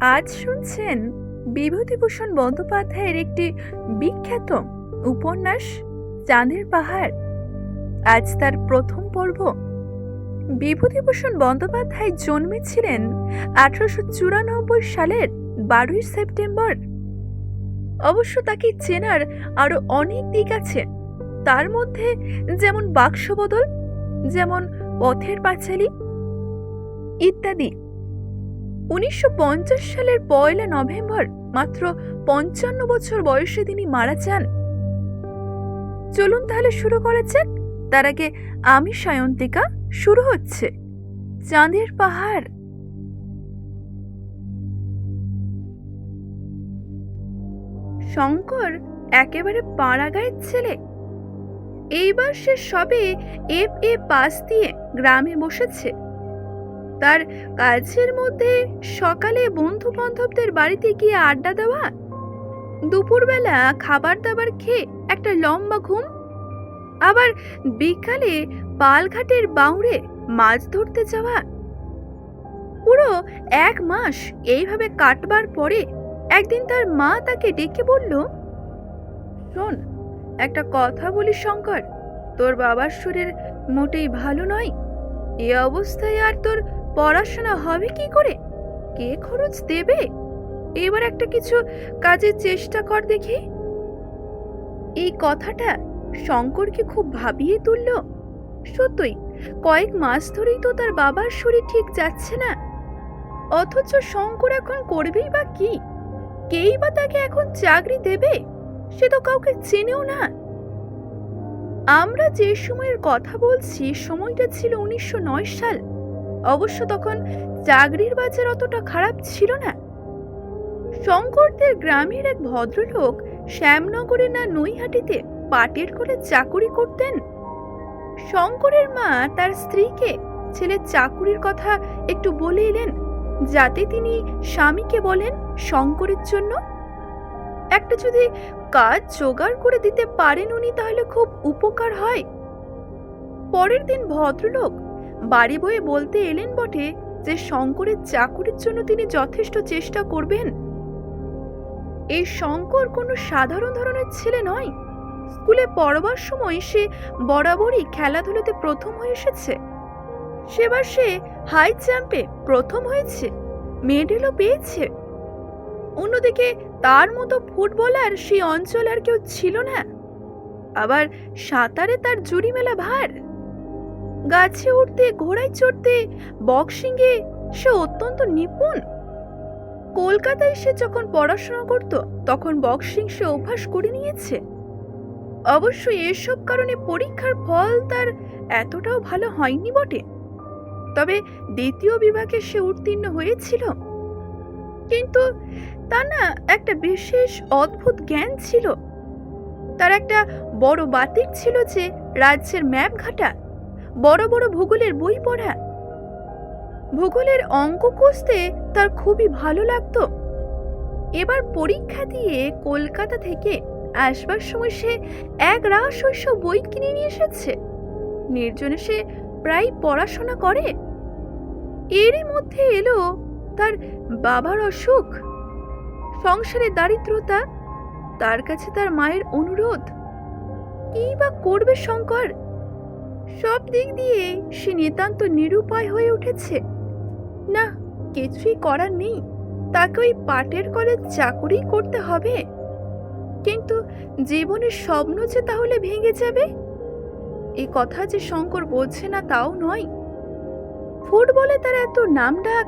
আজ শুনছেন বিভূতিভূষণ বন্দ্যোপাধ্যায়ের একটি বিখ্যাত উপন্যাস, চাঁদের পাহাড়। আজ তার প্রথম পর্ব। বিভূতিভূষণ বন্দ্যোপাধ্যায় জন্মেছিলেন আঠারোশো চুরানব্বই সালের বারোই সেপ্টেম্বর। অবশ্য তাকে চেনার আরও অনেক দিক আছে। তার মধ্যে যেমন বাক্সবদল, যেমন পথের পাঁচালী ইত্যাদি। উনিশশো পঞ্চাশ সালের পয়লা নভেম্বর মাত্র পঞ্চান্ন বছর বয়সে তিনি মারা যান। চলুন তাহলে শুরু করা যাক। তার আগে আমি সায়ন্তিকা, শুরু হচ্ছে চাঁদের পাহাড়। শঙ্কর একেবারে পাড়াগাঁয়ের ছেলে। এইবার সে সবে এফ এ পাস দিয়ে গ্রামে বসেছে। তার কাজের মধ্যে সকালে বন্ধু বান্ধবদের বাড়িতে গিয়ে আড্ডা দেওয়া? দুপুরবেলা খাবার দাবার খেয়ে একটা লম্বা ঘুম? আবার বিকালে পালঘাটের বাউড়ে মাছ ধরতে যাওয়া? পুরো এক মাস এইভাবে কাটবার পরে একদিন তার মা তাকে ডেকে বলল, শোন, একটা কথা বলি শঙ্কর, তোর বাবার শরীর মোটেই ভালো নয়। এ অবস্থায় আর তোর পড়াশোনা হবে কি করে? কে খরচ দেবে? এবার একটা কিছু কাজের চেষ্টা কর দেখি। এই কথাটা শঙ্করকে খুব ভাবিয়ে তুলল। সত্যই, কয়েক মাস ধরেই তো তার বাবার শরীর ঠিক যাচ্ছে না। অথচ শঙ্কর এখন করবেই বা কি? কেই বা তাকে এখন চাকরি দেবে? সে তো কাউকে চেনেও না। আমরা যে সময়ের কথা বলছি, সময়টা ছিল উনিশশো নয় সাল। অবশ্য তখন চাকরির বাজার অতটা খারাপ ছিল না। শঙ্করদের গ্রামের এক ভদ্রলোক শ্যামনগরে না নৈহাটিতে পাটের কলে চাকুরি করতেন? শঙ্করের মা তার স্ত্রীকে ছেলের চাকুরির কথা একটু বলে এলেন, যাতে তিনি স্বামীকে বলেন শঙ্করের জন্য। একটা যদি কাজ জোগাড় করে দিতে পারেন উনি, তাহলে খুব উপকার হয়। পরের দিন ভদ্রলোক বাড়ি বয়ে বলতে এলেন বটে যে শঙ্করের চাকুরির জন্য তিনি যথেষ্ট চেষ্টা করবেন। এই শঙ্কর কোনো সাধারণ ধরনের ছেলে নয়। স্কুলে পড়বার সময় সে বরাবরই খেলাধুলাতে প্রথম হয়ে এসেছে। সেবার সে হাই জাম্পে প্রথম হয়েছে, মেডেলও পেয়েছে। অন্যদিকে তার মতো ফুটবলার সেই অঞ্চল আর কেউ ছিল না। আবার সাঁতারে তার জুড়ি মেলা ভার। গাছে উঠতে, ঘোড়ায় চড়তে বক্সিংয়ে সে অত্যন্ত নিপুণ। কলকাতায় সে যখন পড়াশোনা করত, তখন বক্সিং সে অভ্যাস করে নিয়েছে। অবশ্য এসব কারণে পরীক্ষার ফল তার এতটাও ভালো হয়নি বটে। তবে দ্বিতীয় বিভাগে সে উত্তীর্ণ হয়েছিল। কিন্তু তা না, একটা বিশেষ অদ্ভুত জ্ঞান ছিল। তার একটা বড় বাতিক ছিল যে, রাজ্যের ম্যাপ ঘাটা বড় বড় ভূগোলের বই পড়া। ভূগোলের অঙ্ক কষতে তার খুবই ভালো লাগতো। এবার পরীক্ষা দিয়ে কলকাতা থেকে আসবার সময় সে এক রাস বই কিনে নিয়ে এসেছে। নির্জনে সে প্রায় পড়াশোনা করে। এরই মধ্যে এলো তার বাবার অসুখ। সংসারে দারিদ্রতা, তার কাছে তার মায়ের অনুরোধ। কি বা করবে শঙ্কর? সব দিক দিয়ে সে নিতান্ত নিরুপায় হয়ে উঠেছে। না, কিছুই করার নেই। তাকে ওই পাটের কলে চাকুরি করতে হবে। কিন্তু জীবনের স্বপ্ন যে তাহলে ভেঙে যাবে? এই কথা যে শঙ্কর বলছে না তাও নয়। ফুটবলে তার এত নাম ডাক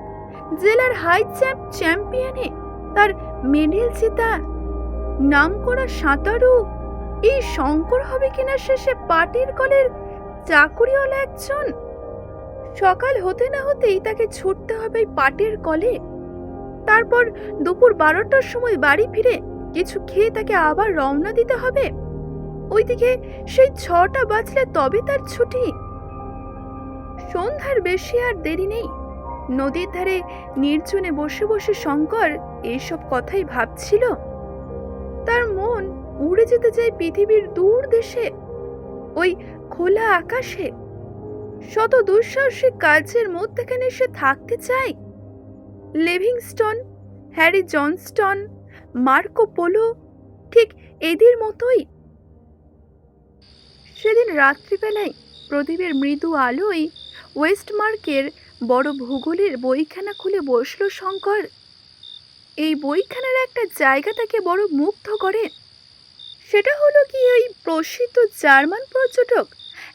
জেলার হাই চ্যাম্প চ্যাম্পিয়নে তার মেডেল জেতা নাম করা সাঁতারু, এই শঙ্কর হবে কিনা শেষে পাটির কলের চাকুরিওয়ালা একজন। সকাল হতে না হতেই তাকে ছুটতে হবে পাটের কলে। তারপর দুপুর বারোটার সময় বাড়ি ফিরে কিছু খেয়ে তাকে আবার রওনা দিতে হবে। ওইদিকে সেই ছটা বাজলে তবে তার ছুটি। সন্ধ্যার বেশি আর দেরি নেই। নদীর ধারে নির্জনে বসে বসে শঙ্কর এইসব কথাই ভাবছিল। তার মন উড়ে যেতে চায় পৃথিবীর দূর দেশে। ওই খোলা আকাশে। শত দুঃসাহসিক কাজের মধ্যেখানে সে থাকতে চায়। Livingstone, Harry Johnston, Marco Polo ঠিক এদের মতোই। সেদিন রাত্রিবেলায় প্রদীপের মৃদু আলোয় ওয়েস্টমার্কের বড় ভূগোলের বইখানা খুলে বসল শঙ্কর। এই বইখানার একটা জায়গা তাকে বড় মুগ্ধ করে। সেটা হলো কি ওই প্রসিদ্ধ জার্মান পর্যটক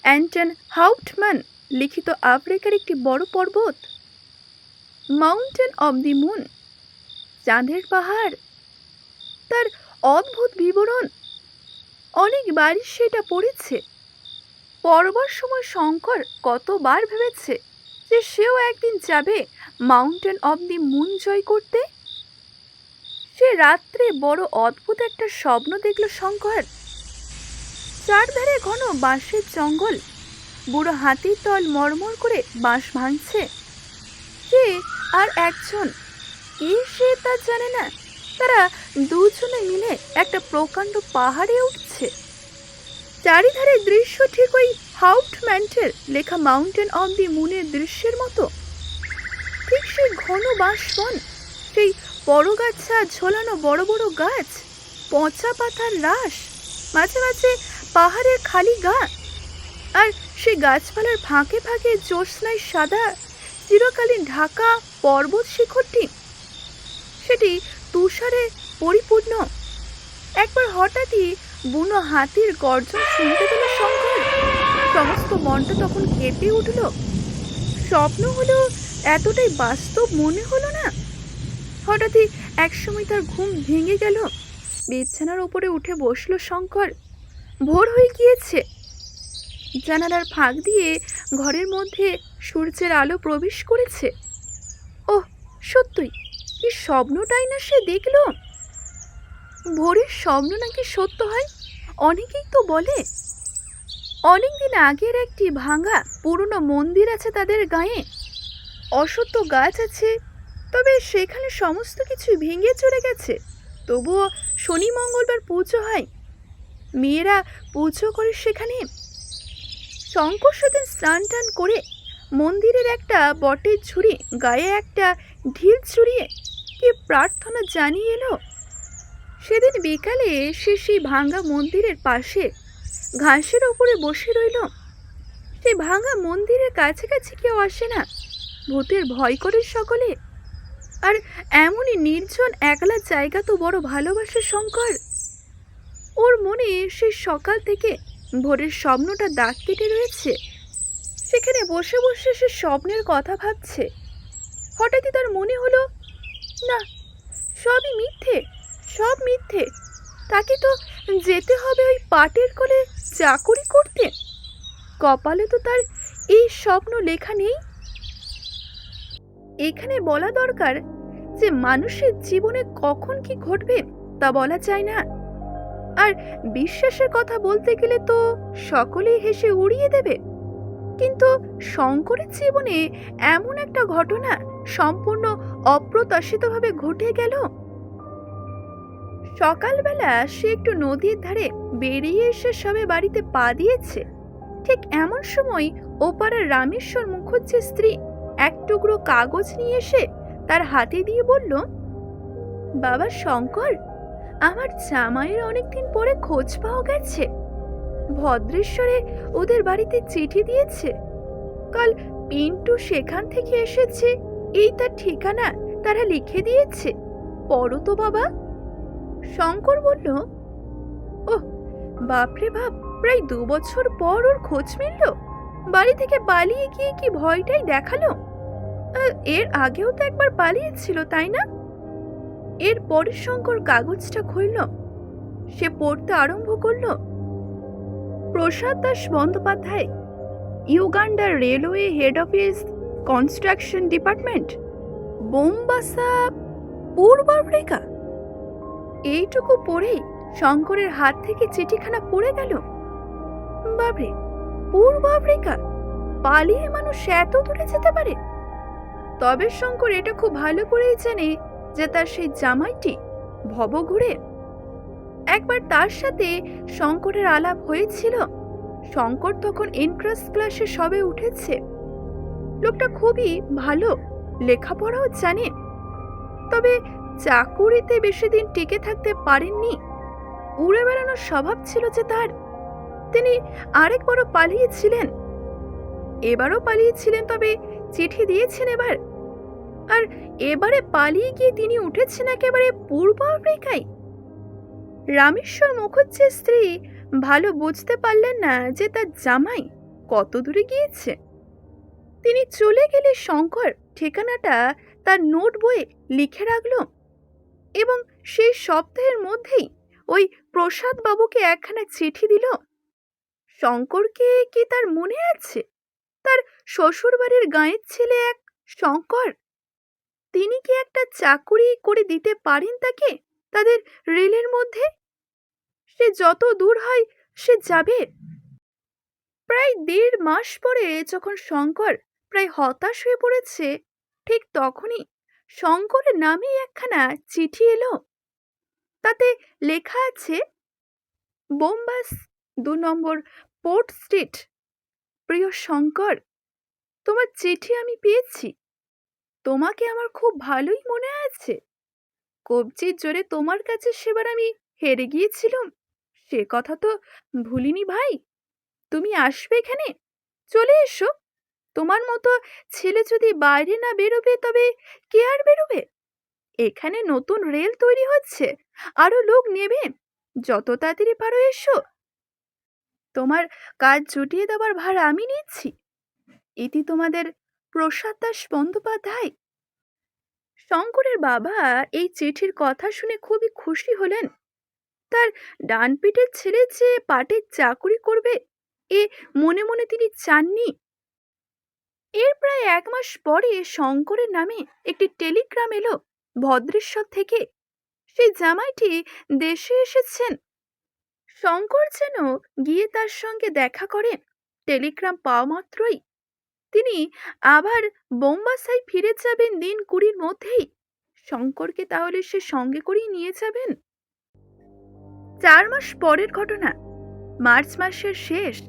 অ্যান্টন হাউটম্যান লিখিত আফ্রিকার একটি বড় পর্বত। মাউন্টেন অব দি মুন, চাঁদের পাহাড়, তার অদ্ভুত বিবরণ। অনেকবারই সেটা পড়েছে। পড়বার সময় শঙ্কর কতবার ভেবেছে যে সেও একদিন যাবে মাউন্টেন অব দি মুন জয় করতে? সে রাত্রে বড় অদ্ভুত একটা স্বপ্ন দেখল শঙ্কর। চারধারে ঘন বাঁশের জঙ্গল। বুড়ো হাতির দল মরমর করে বাঁশ ভাঙছে। সে আর একজন? কে সে তা জানে না। তারা দুজনে মিলে একটা প্রকাণ্ড পাহাড়ে উঠছে। চারিধারে দৃশ্য ঠিক ওই হাউটম্যান্টের লেখা মাউন্টেন অব দি মুনের দৃশ্যের মতো। ঠিক সেই ঘন বাঁশবন, সেই বড়গাছা ঝোলানো বড় বড় গাছ, পচা পাতার রাস, মাঝে মাঝে পাহাড়ের খালি গা। আর সেই গাছপালার ফাঁকে ফাঁকে জ্যোৎস্নায় সাদা, চিরকালীন ঢাকা পর্বত শিখরটি, সেটি তুষারে পরিপূর্ণ। একবার হঠাৎই বুনো হাতির গর্জন শুনতে পেল শঙ্কর। সমস্ত মনটা তখন কেঁপে উঠল। স্বপ্ন হলো এতটাই বাস্তব মনে হলো না। হঠাৎই একসময় তার ঘুম ভেঙে গেল। বিছানার উপরে উঠে বসল শঙ্কর। ভোর হয়ে গিয়েছে। জানালার ফাঁক দিয়ে ঘরের মধ্যে সূর্যের আলো প্রবেশ করেছে। ও সত্যই, কি স্বপ্নটাই না সে দেখল? ভোরের স্বপ্ন নাকি সত্য হয়? অনেকেই তো বলে। অনেকদিন আগের একটি ভাঙা পুরনো মন্দির আছে তাদের গায়ে। অসত্য গাছ আছে, তবে সেখানে সমস্ত কিছু ভেঙে চলে গেছে। তবুও শনি মঙ্গলবার পুজো হয়। মেয়েরা পুজো করে সেখানে শঙ্কর সেদিন স্নান টান করে মন্দিরের একটা বটের ঝুড়ি, গায়ে একটা ঢিল ছুড়িয়ে কি প্রার্থনা জানিয়ে এলো। সেদিন বিকালে সে সেই ভাঙ্গা মন্দিরের পাশে ঘাসের ওপরে বসে রইল। সেই ভাঙা মন্দিরের কাছাকাছি কেউ আসে না। ভূতের ভয় করে সকলে। আর এমনই নির্জন, একলা জায়গা তো বড় ভালোবাসে শঙ্কর। ওর মনে সে সকাল থেকে ভোরের স্বপ্নটা দাগ কেটে রয়েছে। সেখানে বসে বসে সে স্বপ্নের কথা ভাবছে। হঠাৎই তার মনে হলো, না, সবই মিথ্যে, সব মিথ্যে। তাকে তো যেতে হবে ওই পাটের কোলে চাকরি করতে। কপালে তো তার এই স্বপ্ন লেখা নেই। এখানে বলা দরকার যে, মানুষের জীবনে কখন কি ঘটবে তা বলা যায় না। আর বিশ্বাসের কথা বলতে গেলে তো সকলেই হেসে উড়িয়ে দেবে। কিন্তু শঙ্করের জীবনে এমন একটা ঘটনা সম্পূর্ণ অপ্রত্যাশিতভাবে ঘটে গেল। সকালবেলা সে একটু নদীর ধারে বেরিয়ে এসে সবে বাড়িতে পা দিয়েছে। ঠিক এমন সময় ওপাড়ার রামেশ্বর মুখুজ্জের স্ত্রী এক টুকরো কাগজ নিয়ে এসে তার হাতে দিয়ে বলল, বাবা শঙ্কর আমার জামাইয়ের অনেকদিন পরে খোঁজ পাওয়া গেছে। ভদ্রেশ্বরে ওদের বাড়িতে চিঠি দিয়েছে। কাল পিন্টু সেখান থেকে এসেছে, এই তার ঠিকানা তারা লিখে দিয়েছে। পড়ো তো বাবা। শঙ্কর বলল, ওহ, বাপরে বাপ, প্রায় দু বছর পর ওর খোঁজ মিলল। বাড়ি থেকে পালিয়ে গিয়ে কি ভয়টাই দেখাল? এর আগেও তো একবার পালিয়েছিল, তাই না? এর পরের শঙ্কর কাগজটা খুলল। সে পড়তে আরম্ভ করল। Prasad Das Bandyopadhyay, ইউগান্ডার railway head office, construction department, Mombasa, পূর্ব আফ্রিকা। এইটুকু পড়েই শঙ্করের হাত থেকে চিঠিখানা পড়ে গেল। বাবরে পূর্ব আফ্রিকা, পালিয়ে মানুষ এত দূরে যেতে পারে? তবে শঙ্কর এটা খুব ভালো করেই জানে যে তার সেই জামাইটি ভবঘুরে। একবার তার সাথে শঙ্করের আলাপ হয়েছিল। শঙ্কর তখন এন্ট্রান্স ক্লাসে সবে উঠেছে। লোকটা খুবই ভালো, লেখাপড়াও জানে। তবে চাকুরিতে বেশি দিন টিকে থাকতে পারেননি। উড়ে বেড়ানোর স্বভাব ছিল যে তার। তিনি আরেকবারও পালিয়েছিলেন। এবারও পালিয়েছিলেন, তবে চিঠি দিয়েছেন এবার। আর এবারে পালিয়ে গিয়ে তিনি উঠেছেন একেবারে পূর্ব আফ্রিকায়। রামেশ্বর মুখুজ্জের স্ত্রী ভালো বুঝতে পারলেন না যে তার জামাই কত দূরে গিয়েছে। তিনি চলে গেলে শঙ্কর ঠিকানাটা তার নোট বইয়ে লিখে রাখল এবং সেই সপ্তাহের মধ্যেই ওই প্রসাদ বাবুকে একখানা চিঠি দিল। শঙ্করকে কি তার মনে আছে? তার শ্বশুরবাড়ির গাঁয়ের ছেলে এক শঙ্কর। তিনি কি একটা চাকুরি করে দিতে পারেন তাকে? তাদের রেলের মধ্যে? সে যত দূর হয় সে যাবে। প্রায় দেড় মাস পরে যখন শঙ্কর প্রায় হতাশ হয়ে পড়েছে, ঠিক তখনই শঙ্করের নামে একখানা চিঠি এলো। তাতে লেখা আছে, বোম্বাস, দু নম্বর পোর্ট স্ট্রিট। প্রিয় শঙ্কর, তোমার চিঠি আমি পেয়েছি। তোমাকে আমার খুব ভালোই মনে আছে। কবজির জোরে তোমার কাছে সেবার আমি হেরে গিয়েছিলাম। সে কথা তো ভুলিনি ভাই। তুমি আসবে এখানে? চলে এসো। তোমার মতো ছেলে যদি বাইরে না বেরোবে তবে কে আর বেরোবে? এখানে নতুন রেল তৈরি হচ্ছে। আরও লোক নেবে। যত তাড়াতাড়ি পারো এসো। তোমার কাজ জুটিয়ে দেওয়ার ভার আমি নিচ্ছি। ইতি তোমাদের প্রসাদ দাস বন্দ্যোপাধ্যায়? শঙ্করের বাবা এই চিঠির কথা শুনে খুবই খুশি হলেন। তার ডান পিঠের ছেলে যে পাটের চাকুরি করবে, এ মনে মনে তিনি চাননি। এর প্রায় এক মাস পরে শঙ্করের নামে একটি টেলিগ্রাম এলো ভদ্রেশ্বর থেকে। সেই জামাইটি দেশে এসেছেন। শঙ্কর যেন গিয়ে তার সঙ্গে দেখা করেন। টেলিগ্রাম পাওয়া মাত্রই তিনি আবার বোম্বাসাই ফিরে যাবেন দিন কুড়ির মধ্যেই? শঙ্করকে তাহলে সে সঙ্গে করেই নিয়ে যাবেন? চার মাস পরের ঘটনা, মার্চ মাসের শেষ।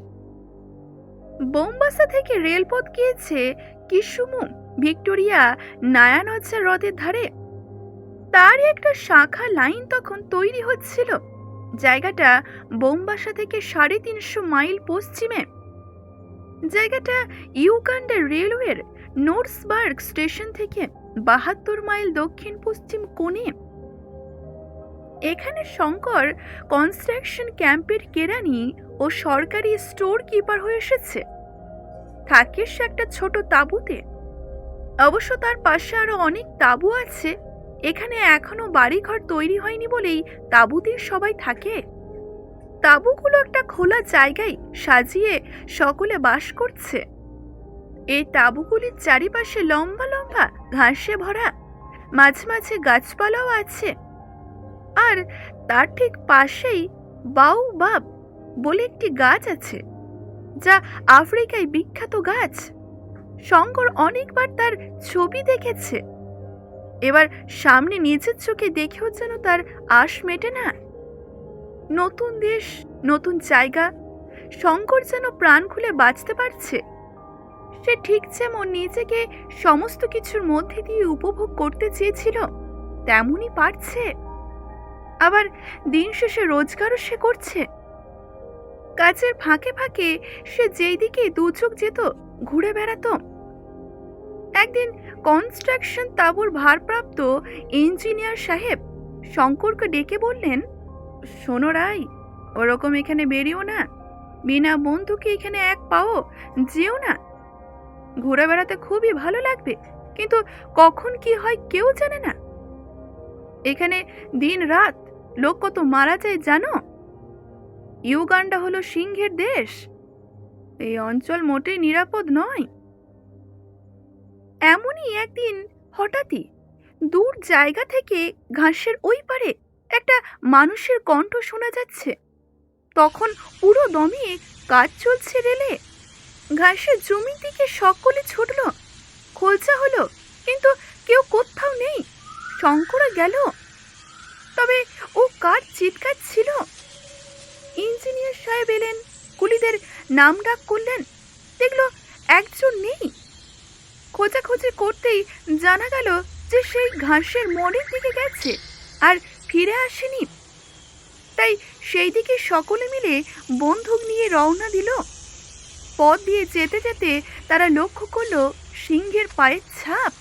বোম্বাসা থেকে রেলপথ গিয়েছে কিসুমু ভিক্টোরিয়া নায়ানজা হ্রদের ধারে। তার একটা শাখা লাইন তখন তৈরি হচ্ছিল। জায়গাটা বোম্বাসা থেকে সাড়ে তিনশো মাইল পশ্চিমে। জায়গাটা ইউগান্ডা রেলওয়ের নোটসবার্গ স্টেশন থেকে বাহাত্তর মাইল দক্ষিণ পশ্চিম কোণে। এখানে শঙ্কর কনস্ট্রাকশন ক্যাম্পের কেরানি ও সরকারি স্টোর কিপার হয়ে এসেছে। থাকে সে একটা ছোট তাঁবুতে। অবশ্য তার পাশে আরও অনেক তাঁবু আছে। এখানে এখনও বাড়িঘর তৈরি হয়নি বলেই তাঁবুতেই সবাই থাকে। তাঁবুগুলো একটা খোলা জায়গায় সাজিয়ে সকলে বাস করছে। এই তাঁবুগুলির চারিপাশে লম্বা লম্বা ঘাসে ভরা মাঝে মাঝে গাছপালাও আছে। আর তার ঠিক পাশেই বাউ বাব বলে একটি গাছ আছে, যা আফ্রিকায় বিখ্যাত গাছ। শঙ্কর অনেকবার তার ছবি দেখেছে। এবার সামনে নিজের চোখে দেখেও যেন তার আশ মেটে না। নতুন দেশ, নতুন জায়গা, শঙ্কর যেন প্রাণ খুলে বাঁচতে পারছে। সে ঠিক যেমন নিজেকে সমস্ত কিছুর মধ্যে দিয়ে উপভোগ করতে চেয়েছিল, তেমনই পারছে। আবার দিন শেষে রোজগারও সে করছে। কাজের ফাঁকে ফাঁকে সে যেই দিকে দুচোখ যেত, ঘুরে বেড়াতো। একদিন কনস্ট্রাকশন তাঁবুর ভারপ্রাপ্ত ইঞ্জিনিয়ার সাহেব শঙ্করকে ডেকে বললেন শোনো রাই, ওরকম এখানে বেরিও না। বিনা বন্ধুকে এখানে এক পাও, যেও না। ঘুরে বেড়াতে খুবই ভালো লাগবে, কিন্তু কখন কি হয় কেউ জানে না। এখানে দিন রাত লোক কত মারা যায় জানো? ইউগান্ডা হলো সিংহের দেশ। এই অঞ্চল মোটেই নিরাপদ নয়। এমনই একদিন হঠাৎই দূর জায়গা থেকে ঘাসের ওই পারে একটা মানুষের কণ্ঠ শোনা যাচ্ছে। তখন পুরো দমিয়ে কাজ চলছে রেলে। ঘাসের জমির দিকে সকলে ছুটল। খোলচা হলো, কিন্তু কেউ কোথাও নেই। শঙ্করা গেল। তবে ও কার চিৎকার ছিল? ইঞ্জিনিয়ার সাহেব এলেন, কুলিদের নাম ডাক করলেন। দেখল একজন নেই। খোঁজাখুঁজি করতেই জানা গেল যে সেই ঘাসের মোড়ের দিকে গেছে। আর ফিরে আসেনি? তাই সেই দিকে সকলে মিলে বন্দুক নিয়ে রওনা দিল। পথ দিয়ে যেতে যেতে তারা লক্ষ্য করল সিংহের পায়ের ছাপ।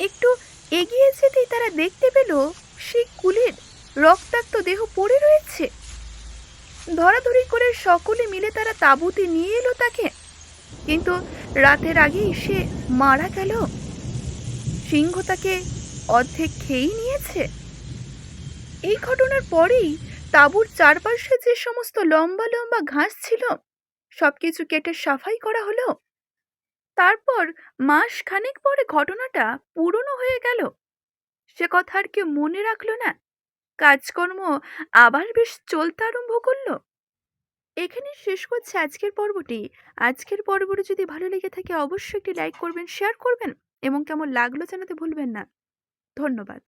একটু এগিয়ে যেতেই তারা দেখতে পেল সেই কুলের রক্তাক্ত দেহ পড়ে রয়েছে। ধরাধরি করে সকলে মিলে তারা তাঁবুতে নিয়ে এলো তাকে। কিন্তু রাতের আগেই সে মারা গেল। সিংহ তাকে অর্ধেক খেয়েই নিয়েছে। এই ঘটনার পরেই তাঁবুর চারপাশে যে সমস্ত লম্বা লম্বা ঘাস ছিল সব কিছু কেটে সাফাই করা হলো। তারপর মাস খানেক পরে ঘটনাটা পুরনো হয়ে গেল। সে কথা আর কেউ মনে রাখল না। কাজকর্ম আবার বেশ চলতে আরম্ভ করল। এখানে শেষ করছে আজকের পর্বটি। আজকের পর্বটি যদি ভালো লেগে থাকে, অবশ্যই একটি লাইক করবেন, শেয়ার করবেন এবং কেমন লাগল জানাতে ভুলবেন না। ধন্যবাদ।